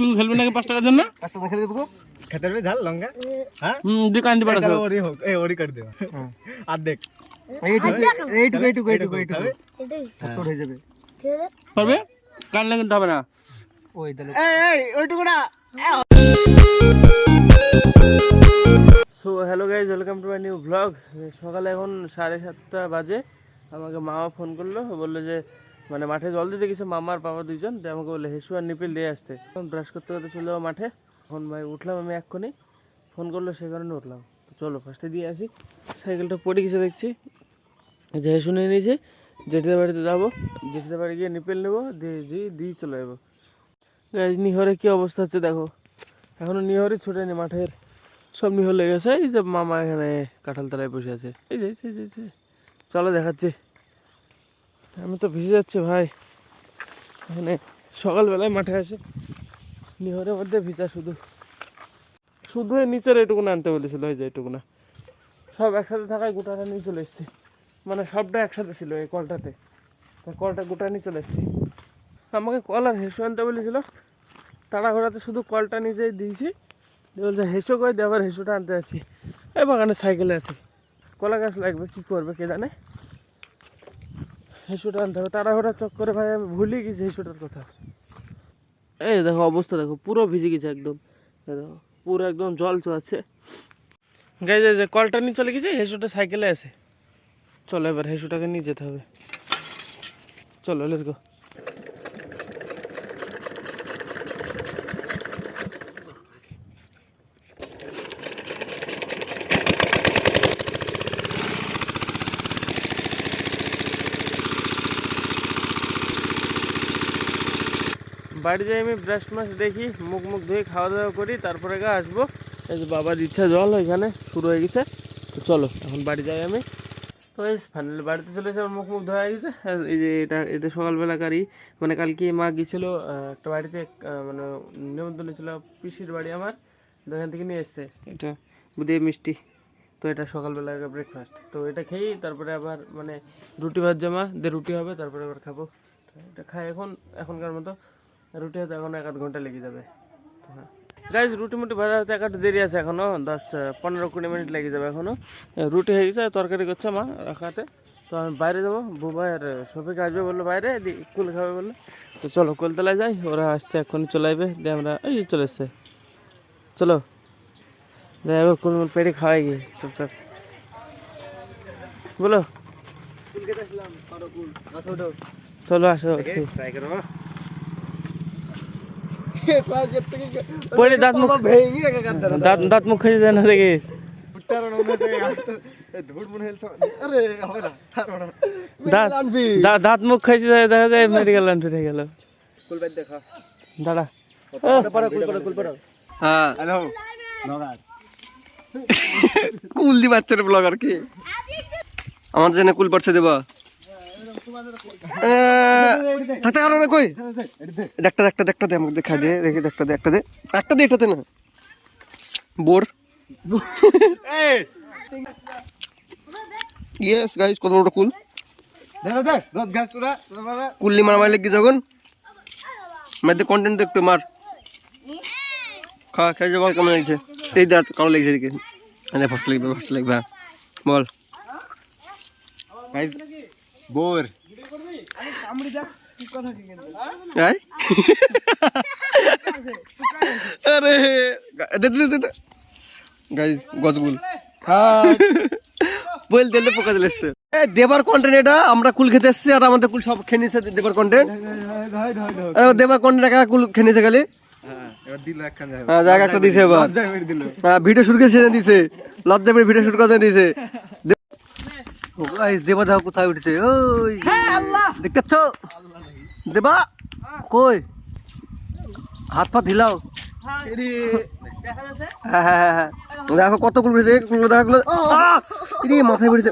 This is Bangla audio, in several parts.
তুই খেলবি নাকি পাঁচ টাকার জন্য? পাঁচ টাকা খেলে দেবো খেতে পারবি ঝাল লঙ্কা। হ্যাঁ? হুম তুই কান্দি পাঠাস তাহলে হোক এই ওরই কাট দেবো। আর দেখ। এইটুকু এইটুকু এইটুকু এইটুকু এইটুকু তোর হয়ে যাবে। পারবে? কানলে কিন্তু হবে না। ওই তাহলে এই এই ওইটুকু না। So hello guys welcome to my new blog সকালে এখন সাড়ে সাতটা বাজে। আমাকে মামা ফোন করল বলল যে মানে মাঠে জল দিতে গেছে মামা আর বাবা দুইজন দিয়ে আমাকে বলল হেসু আর নিপিল দিয়ে আসতে। ব্রাশ করতে করতে চলে যাব মাঠে। এখন ভাই উঠলাম আমি এক্ষুনি। ফোন করল সে কারণে উঠলাম। তো চলো ফার্স্টে দিয়ে আসি। সাইকেলটা পড়ে গেছে দেখছি। যে নিয়ে নিয়েছে জেঠিদের বাড়িতে যাব। জেঠিদের বাড়ি গিয়ে নিপিল নেব দিয়ে দিয়ে দিয়ে চলে যাব। গাইজ নিহরে কী অবস্থা হচ্ছে দেখো। এখনও নিহরই ছুটেনি মাঠের। সব নিহর লেগে গেছে। এই যে মামা এখানে কাঁঠাল তলায় বসে আছে। যে যে, যে, এই যে। চলো দেখাচ্ছি। আমি তো ভিজে যাচ্ছি ভাই। এখানে সকালবেলায় মাঠে আসে। নিহরের মধ্যে ভিজা শুধু। শুধু এই নিচের এটুকু আনতে বলেছিল ওই যে এটুকু না। সব একসাথে থাকায় গোটাটা নিয়ে চলে এসেছি। মানে সবটা একসাথে ছিল এই কলটাতে। তা কলটা গোটা নিয়ে চলে এসেছি। আমাকে কল আর হেসু আনতে বলেছিল। তাড়াঘোড়াতে শুধু কলটা নিজেই দিয়েছি। দিয়ে বলছে, হেসো করে দিয়ে আবার হেসোটা আনতে যাচ্ছি। এই বাগানে সাইকেলে আছে। কলা গাছ লাগবে, কী করবে কে জানে? হেসোটা আনতে হবে তাড়াহুড়া চক্করে ভাই আমি ভুলে গেছি হেসোটার কথা। এই দেখো অবস্থা দেখো পুরো ভিজে গেছে একদম। পুরো একদম জল চোয়াচ্ছে গাই যে কলটা নিয়ে চলে গেছে হেসোটা সাইকেলে আছে। চলো এবার হেসোটাকে নিয়ে যেতে হবে। চলো লেটস গো বাড়ি যাই, আমি ব্রাশ মাছ দেখি, মুখ মুখ ধুয়ে খাওয়া দাওয়া করি, তারপরে গা আসব। এই যে বাবার ইচ্ছা জল এখানে শুরু হয়ে গেছে। তো চলো, এখন বাড়ি যাই আমি। তো এই ফাইনালি বাড়িতে চলে এসে আমার মুখ মুখ ধোয়া গেছে। এই যে এটা এটা সকালবেলাকারই। মানে কালকে মা গিয়েছিল একটা বাড়িতে মানে নিমন্ত্রণ ছিল পিসির বাড়ি আমার। এখান থেকে নিয়ে এসছে। এটা দিয়ে মিষ্টি। তো এটা সকালবেলা ব্রেকফাস্ট তো এটা খেয়েই তারপরে আবার মানে রুটি ভাত জমা, দিয়ে রুটি হবে, তারপরে আবার খাব। এটা খাই এখন, এখনকার মতো। রুটি হতে এখন এক আধ ঘণ্টা লেগে যাবে। তো হ্যাঁ। গাইজ রুটি মুটি ভাজা হতে এক দেরি আছে এখনও দশ পনেরো কুড়ি মিনিট লেগে যাবে এখনও। রুটি হয়ে গেছে তরকারি করছে মা রাখাতে তো আমি বাইরে যাব বুবাই আর সফিক আসবে বলল বাইরে কুল খাবে বলল। তো চলো কলতলায় যাই ওরা আসছে এখন চলে আসবে দিয়ে আমরা এই চলে এসছে। চলো। এবার কুল পেটে খাওয়াই গিয়ে চুপচাপ বলো। চলো আসো পরে দাঁত মুখ ভেঙে দাঁত দাঁত মুখ দেখি। দাঁত মুখ খাইছে দেখা যায় মেডিকেল লাইন ফিরে গেল। দাঁড়া। হ্যাঁ। কুল দি বাচ্চার ব্লগার কি? আমার জন্য কুল পড়ছে দেবা। কারও না কই? দেখটা দেখটা দেখটা দে আমাকে দেখা দে, দেখি, দেখটা দে, একটা দে। একটা দে, এটাতে না। বোর। ইয়েস গাইস কত বড় কুল। কুল্লি মার মারলে কি যখন? মধ্যে কন্টেন্ট একটু মার। খা, খেয়ে যাব কেমন লাগছে এই দাঁড় কারও লেগেছে এদিকে। ফসল লাগবে ফসল লাগবে। বল। বোর। আরে আরে দে দে দে দে। গজগুল। বল দিলে পোকা দিলে এ দেবার কন্টেন্ট এটা আমরা কুল খেতে এসেছি আর আমাদের কুল সব খেয়ে নিছে দেবার কন্টেন্ট দেবার কন্টেন্ট একা কুল খেয়ে নিছে খালি। হ্যাঁ জায়গা একটা দিছে এবার। হ্যাঁ ভিডিও শুট করে দিছে। লজ্জা পেয়ে ভিডিও শুট করে দিছে। দেবা দাও কোথায় উঠেছে? ওই দেখতে পাচ্ছ দেবা কই? হাত পা হিলাও হ্যাঁ। হ্যাঁ হ্যাঁ, হ্যাঁ দেখো কত কুল উঠেছে কুলগুলো দেখা কুলো মাথায় পড়েছে।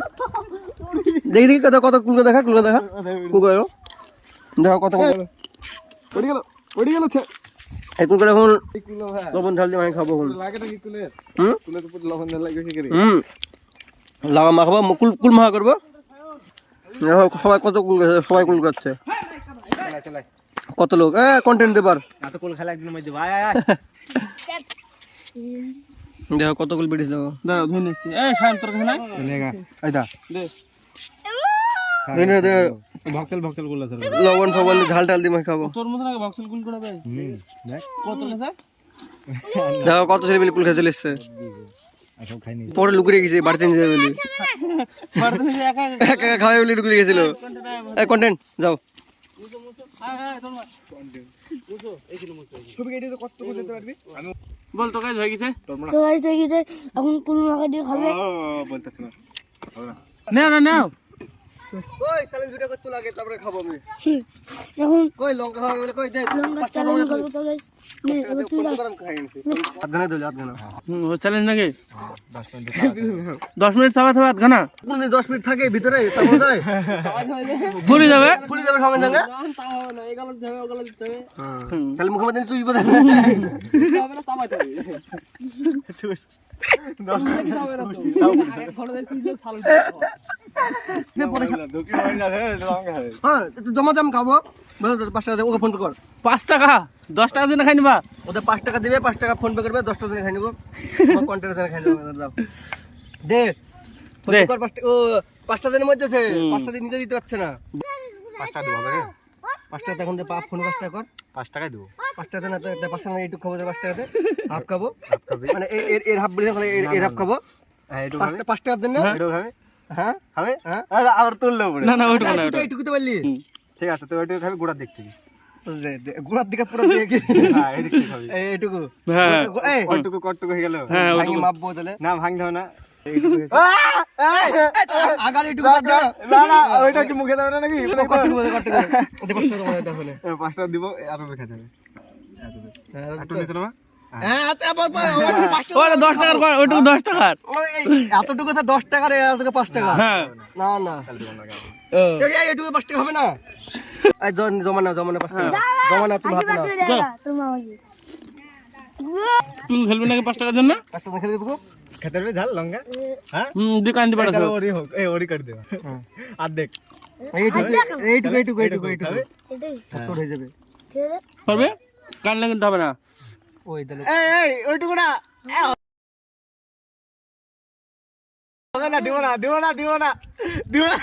দেখি দেখি কত কত কুলগুলো দেখা কুলগুলো দেখা। কুলগুলো দেখো। কত কুলগুলো পড়ে গেল পড়ে গেল এই কুলগুলো এখন লবণ ঢাল দিয়ে আমি খাব এখন। হুম? হুম। লাগা মাখাবো কুল কুল মাখা করব। সবাই কত কুল সবাই কুল করছে কত লোক? এ কন্টেন্ট দেবার। কোল দেখো কত কুল বেড়েছে দেখো। দাঁড়াও ধুয়ে নিচ্ছি। এই শান্ত তোর কাছে নাই? দা। দে দে দে। ভক্সেল ভক্সেলগুলো স্যার লবণ ফবণ ঝাল টাল দিয়ে মাখে খাব। তোর মতো নাকি ভক্সেল কুল করে ভাই দেখ। কত কাছে দেখো কত ছেলে বিলকুল খেয়ে চলে এসছে পরে লুকিয়ে গেছে বাড়িতে নিয়ে যাবে বলি। একা একা খাওয়াই বলে লুকিয়ে গেছিল কন্টেন্ট যাও। হ্যাঁ হ্যাঁ বল তো কাজ হয়ে গেছে? তো গাইস হয়ে গেছে এখন কুল মাখা দিয়ে খাবে। না। না না। নাও চ্যালেঞ্জ ভিডিও করতে লাগে তারপরে খাব আমি। এখন কই লঙ্কা খাওয়াবে বলে কই দে। লঙ্কা চালানো করব তো। গাইস তুই দশ মিনিট থাকবে আধ ঘণ্টা দশ মিনিট থাকে ভিতরে তারপরে যায়। ভুলে যাবে? ফুলে যাবে সঙ্গে? সঙ্গে। তাহলে মুখে মধ্যে চুই বোঝা হ্যাঁ একটু জমা দাম খাব। পাঁচ টাকা? দশ টাকা দিনে খাই নিবা ওদের পাঁচ টাকা দিবে পাঁচ টাকা ফোন পে করবে দশ টাকা দিয়ে খাই নেব কন্টেন্ট খাই নেব দাও দে দে। পে কর পাঁচ টাকা ও পাঁচটা দিনের মধ্যে আছে পাঁচটা দিন নিজে দিতে পারছে না পাঁচ টাকা দেবো হবে পাঁচ টাকা এখন দে পা ফোন পাঁচ টাকা কর পাঁচ টাকায় দেবো পাঁচ টাকা না তো পাঁচ টাকা এইটুকু খাব পাঁচ টাকাতে হাফ খাব মানে এর এর- হাফ বলি এর হাফ খাব হ্যাঁ পাঁচ টাকার জন্য হ্যাঁ খাবে হ্যাঁ আবার তুললেও না না ওইটুকু এইটুকুতে পারলি ঠিক আছে তো ওইটুকু খাবে গোড়ার দিক দে, গোড়ার দিকে পুরো দিয়ে কি হ্যাঁ এইটুকু। হ্যাঁ। এই। কটটুকু হয়ে গেল। হ্যাঁ ভাঙি মাপবো তাহলে। না ভাঙতে না। এইটুকু হয়েছে। এই, তো আগার এইটুকু বাদ দে। না। না না ওইটা কি মুখে নাকি? ও, কটটুকু দে, কটটুকু দে। দে, পাঁচ টাকা তোমাদের দেখো নে। এ, পাঁচ টাকা দিব। খেতে হবে হ্যাঁ, হ্যাঁ, আচ্ছা, ওইটুকু এতটুকু তো দশ টাকার এতটুকু পাঁচ টাকা হ্যাঁ। না না। এইটুকু পাঁচ টাকা হবে না। এই, জ- জমা নাও পাঁচ টাকা জমা নাও তুমি হাতে নাও। তুই না, তুই খেলবি নাকি পাঁচ টাকার জন্য? পাঁচ টাকা খেলে দেবো খেতে পারবে ঝাল লঙ্কা? হ্যাঁ? দোকান দিয়ে পাঠাছো তাহলে ওরই হোক এই ওরই করে দেবা আর দেখ। এইটুকু এইটুকু এইটুকু এইটুকু এইটুকু এটাই হয়ে যাবে। পারবে? কানলে কিন্তু হবে না। ওই তাহলে এই এই ওইটুকু না। হবে না দিব না দিব না দিব না দিব না।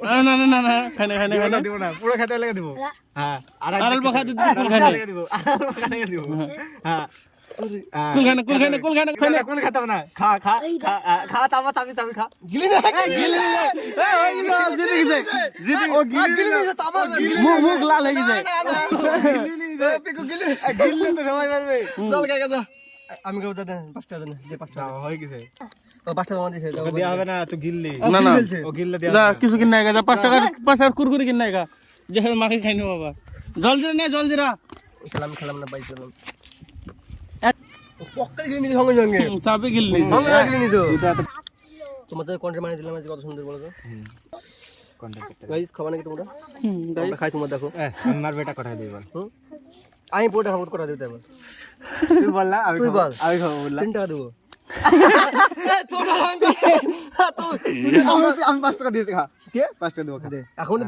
না না না না না খাই না খাই দিব না না দিব না পুরো খেতে লেগে দিব। হ্যাঁ আর আর অল্প খাইতে দিবি, কুল খাই খেতে না। লেগে দিব আর অল্প খেতে দিব। হ্যাঁ। হ্যাঁ। কুল খাই কুল খাই কুল খাই না কোন খেতে না? খা খা খা খা চাপা চাপি চাপি খা। গিলি না গিলি না এই, ওই যে জিতে গেছে জিতে ও গিলি গিলি না তারপর মুখ মুখ লাল হয়ে গেছে। পিকু গিলি গিললে। তো সবাই পারবে চল গায় গাজা আমি কেউ দাদা পাঁচ টাকা দেন দে পাঁচ টাকা দাও, হয়ে গেছে। ও পাঁচ জমা দিয়েছে দেওয়া হবে না তুই গিললি। না না ও গিললে দেওয়া যা কিছু কিন নাই গা যা পাঁচ টাকার পাঁচ টাকার কুরকুরি কিন নাই যে মাকে খাই নো বাবা জল জিরা নে জল জিরা খেলাম খেলাম না বাইক এক- পক্কা গিলি নিছে সঙ্গে সঙ্গে। চাপে গিললি। সঙ্গে গিলি নিছো তোমাদের কন্টেন্ট মানে দিলাম আজ কত সুন্দর বলো তো। গাইস খাবা নাকি তোমরা? খাই তোমরা দেখো। আমার বেটা কথা দিই বল। হুম? আমি পুরোটা খাব করা দিতে এবার তুই বল না আমি তুই বল। আমি খাব বললাম। তিন টাকা দেবো আমি- পাঁচ টাকা খা পাঁচ টাকা দেবো এখন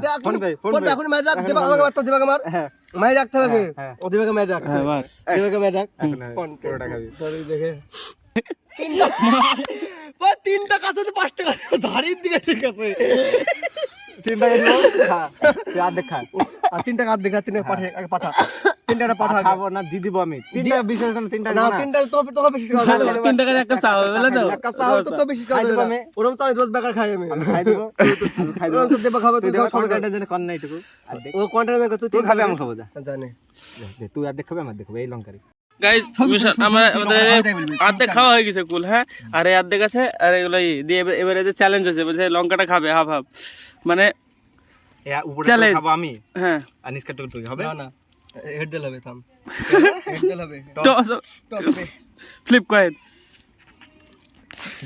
এখন রাখ দেবা আমাকে দেবা আমার হ্যাঁ। রাখতে হবে হ্যাঁ। ও দেবাকে রাখ হ্যাঁ দেবাকে রাখ। দেখে। পাঁচ টাকা ধারির দিকে ঠিক আছে। তিন টাকা খা। তুই আর্ধেক আর তিন টাকা দেখা তিন টাকা পাঠা পাঠা। তিন টাকা পাঠা খাব না দি দিব আমি। তিন টাকা বিশ হাজার তিন টাকা না দিব না। তিন তো তো বেশি খাওয়া যাবে তিন টাকার এক কাপ চা হবে বলে তো এক কাপ চা তো তো বেশি খাওয়া যাবে। ওরম তো আমি রোজ বেকার খাই আমি। আমি খাই দিব। খাই দিব। তো দেবা খাবে তুই তুই দেবা খাও সবাই কন্ট্রাক্টের জন্য কর না এইটুকু ও কন্টেন্ট তুই তুই তিন খাবে আমি খাব যা। জানে। তুই আর্ধেক খাবে আমার দেখব এই লঙ্কারি। গাইজ আমরা আমাদের অর্ধেক খাওয়া হয়ে গেছে কুল হ্যাঁ? আর এই অর্ধেক আছে আর এগুলো দিয়ে এবারে যে চ্যালেঞ্জ আছে বলছে লঙ্কাটা খাবে হাফ হাফ মানে উপরে আমি। হ্যাঁ। আর নিচকা হবে? না না। হেড দিল হবে থাম। হেড দিল হবে। টস টস ফ্লিপ কয়েন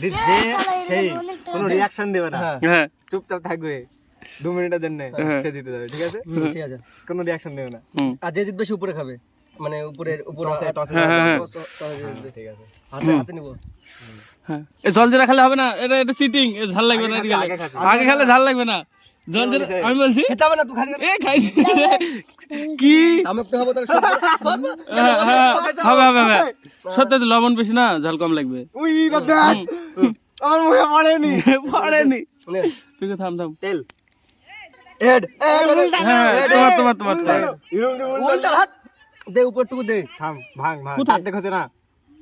দি- সেই কোনো রিয়াকশন দেবে না। হ্যাঁ। হ্যাঁ। চুপচাপ থাকবে। দু মিনিটের জন্য সে জিতে যাবে ঠিক আছে? ঠিক আছে। কোনো রিয়াকশন দেবে না। আর যে জিতবে সে উপরে খাবে। মানে উপরে উপরে টসে, টসে হ্যাঁ। ঠিক আছে। হাতে হাতে নিব। এ জল জিরা খেলে হবে না এটা এটা চিটিং এ ঝাল লাগবে না আগে এদিকে আগে খেলে। ঝাল লাগবে না। জল জিরা আমি বলছি খেতে হবে না তুই খালি এ খাই কি? আমি তো। বাদ, বাদ। হ্যাঁ, হ্যাঁ, হবে হবে হবে। সত্যি তো লবণ বেশি না ঝাল কম লাগবে। উই দেখ। আমার মুখে পড়েনি। পড়েনি। নে, তুই থাম থাম। তেল। হেড। হেড, হেড, হ্যাঁ তোমার তোমার তোমার। উল্টা হাত। দে উপরটুকু দে। থাম ভাঙ ভাঙ। কোথায়? দেখছে না।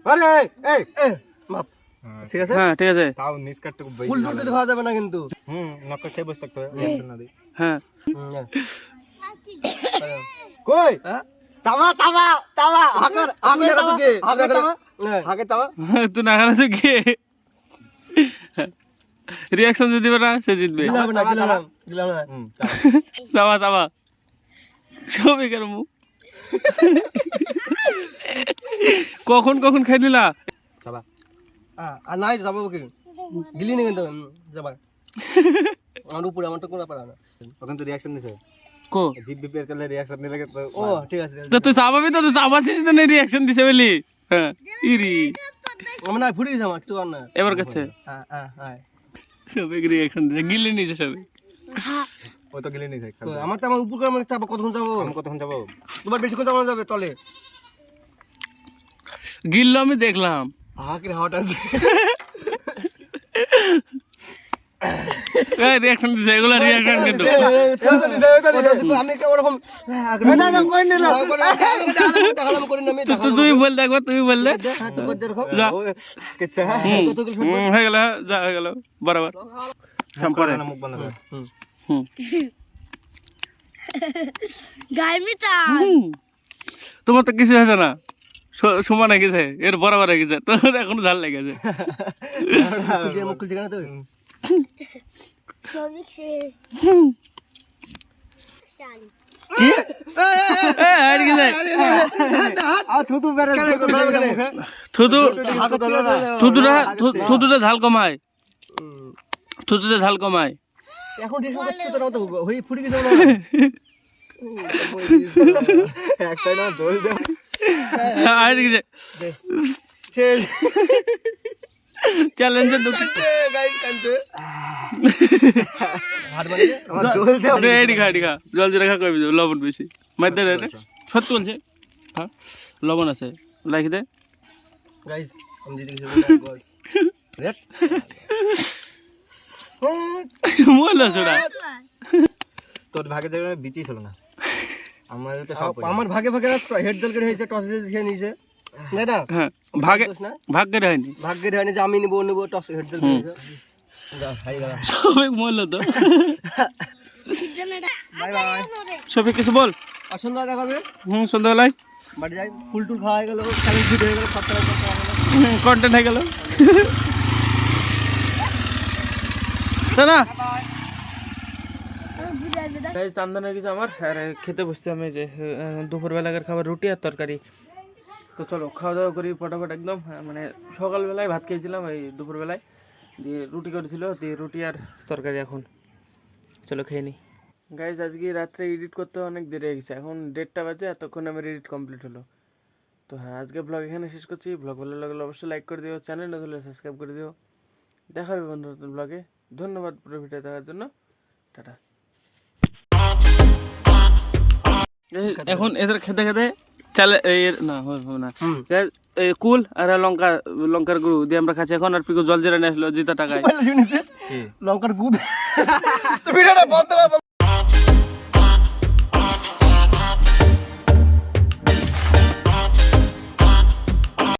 আরে এই এ মাপ। ঠিক আছে? হ্যাঁ ঠিক আছে। তাও নিচ কাটটুকু বেশি ফুল ফুল খাওয়া যাবে না কিন্তু। হুম নকল খেয়ে বসে থাকতে হবে। রিঅ্যাকশন না দিই। হ্যাঁ। কই? হ্যাঁ? চাবা চাবা চাবা হাকার তুই না হাকার তুই কে? হাকার নে। হাকার চাবা তুই না তো কে? রিয়াকশন যে দিবে না সে জিতবে। দিলাম না দিলাম না দিলাম না। চাবা চাবা সবই কেন মুখ? কখন কখন খাই দিলা চাবা আ- আর নাই যাব কি? গিলি নি কিন্তু যাবা। আমার উপরে আমার তো কোনো ব্যাপার না। ওখান তো রিঅ্যাকশন দিছে কো? জিপ বিপের করলে রিঅ্যাকশন দিলে তো ও ঠিক আছে তো তুই চাবাবি তো তুই চাবাছিস তো নেই রিয়াকশন দিছে বলি? হ্যাঁ ইরি। আমার না ফুটে গেছে আমার কিছু আর না এবার কাছে। হ্যাঁ হ্যাঁ হ্যাঁ সবে রিয়াকশন দিছে গিলে নিছে সবে। ও তো গেলে আমার তো আমার উপর করে চাপা কতক্ষণ যাব? আমি কতক্ষণ যাব? তোমার বেশিক্ষণ যাব যাবে চলে। গিললো আমি দেখলাম। হাকির হাওয়াটা আছে। রিয়াকশন রিয়াকশন কিন্তু। আমি কে ওরকম না না কই নিলাম আমি করি না আমি তো তুই বল দেখো। তুই বললে হ্যাঁ কিচ্ছা হয়ে গেল যা হয়ে গেল। বরাবর। সম্পরে মুখ বন্ধ তোমার তো কিছু হয়েছে না সমান হয়ে গেছে এর বরাবর হয়ে গেছে তোর এখন ঝাল লেগেছে থুতুটা ঝাল কমায় থুতুতে ঝাল কমায় এখন ঠিক করতে তোর মতো হই ফুটে গেছে না একটাই না জল দে চ্যালেঞ্জের দুঃখ গাইস কানতে হাত বানিয়ে আমার জল দে এডি খা এডি খা জলদি রেখা কমে যাবে লবণ বেশি মাইতে রে রে সত্যি বলছে হ্যাঁ লবণ আছে লাইক দে গাইস আমি যদি কিছু রেট ছোড়া তোর ভাগে জায়গায় বিচি ছিল না। আমার তো সব আমার ভাগে ভাগে হেড দল করে হয়েছে টস খেয়ে নিয়েছে। তাই না? হ্যাঁ ভাগে না? ভাগ্যের হয়নি। ভাগ্যের হয়নি যে আমি নিবো নিবো টস হেড দল সবাই তো। Bye bye. সবাই কিছু বল। আর সন্ধ্যা দেখা হবে হুম সন্ধ্যাবেলায়। বাড়ি যাই। ফুল টুল খাওয়া হয়ে গেল হয়ে গেল কন্টেন্ট হয়ে গেল। না গাইজ হয়ে গেছে আমার। আর খেতে বসতে আমি যে দুপুরবেলাকার খাবার রুটি আর তরকারি। তো চলো খাওয়া দাওয়া করি ফটাফট একদম। মানে সকালবেলায় ভাত খেয়েছিলাম এই দুপুরবেলায়। দিয়ে রুটি করেছিল, দিয়ে রুটি আর তরকারি এখন। চলো খেয়ে নিই গাইজ আজকে রাত্রে এডিট করতে অনেক দেরি হয়ে গেছে। এখন দেড়টা বাজে, এতক্ষণ আমার এডিট কমপ্লিট হলো। তো হ্যাঁ আজকে ব্লগ এখানে শেষ করছি। ব্লগ ভালো লাগলে অবশ্যই লাইক করে দিও চ্যানেল নতুন সাবস্ক্রাইব করে দিও। দেখা হবে বন্ধু নতুন ব্লগে ধন্যবাদ পুরো ভিডিও দেখার জন্য। টাটা। এখন এদের খেতে খেতে চালে না হবে হবে না। কুল আর লঙ্কা লঙ্কার গুঁড়ো দিয়ে আমরা খাচ্ছি। এখন আর পিকো জল জিরা নিয়ে আসলো জিতা টাকায়। লঙ্কার গুঁড়ো ভিডিওটা বন্ধ কর